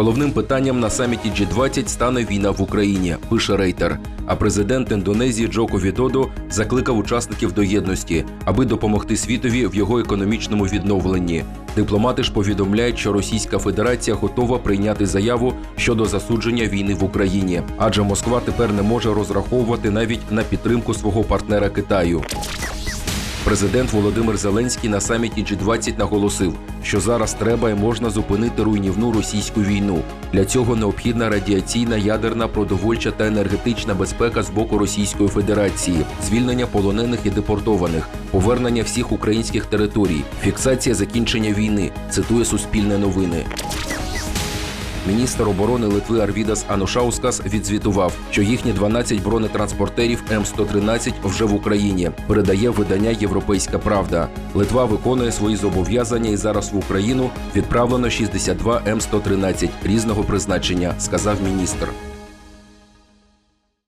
Головним питанням на саміті G20 стане війна в Україні, пише Рейтер. А президент Індонезії Джоко Відодо закликав учасників до єдності, аби допомогти світові в його економічному відновленні. Дипломати ж повідомляють, що Російська Федерація готова прийняти заяву щодо засудження війни в Україні, адже Москва тепер не може розраховувати навіть на підтримку свого партнера Китаю. Президент Володимир Зеленський на саміті G20 наголосив, що зараз треба і можна зупинити руйнівну російську війну. Для цього необхідна радіаційна, ядерна, продовольча та енергетична безпека з боку Російської Федерації, звільнення полонених і депортованих, повернення всіх українських територій, фіксація закінчення війни. Цитує Суспільне новини. Міністр оборони Литви Арвідас Анушаускас відзвітував, що їхні 12 бронетранспортерів М113 вже в Україні. Передає видання Європейська Правда. Литва виконує свої зобов'язання і зараз в Україну відправлено 62 М113 різного призначення, сказав міністр.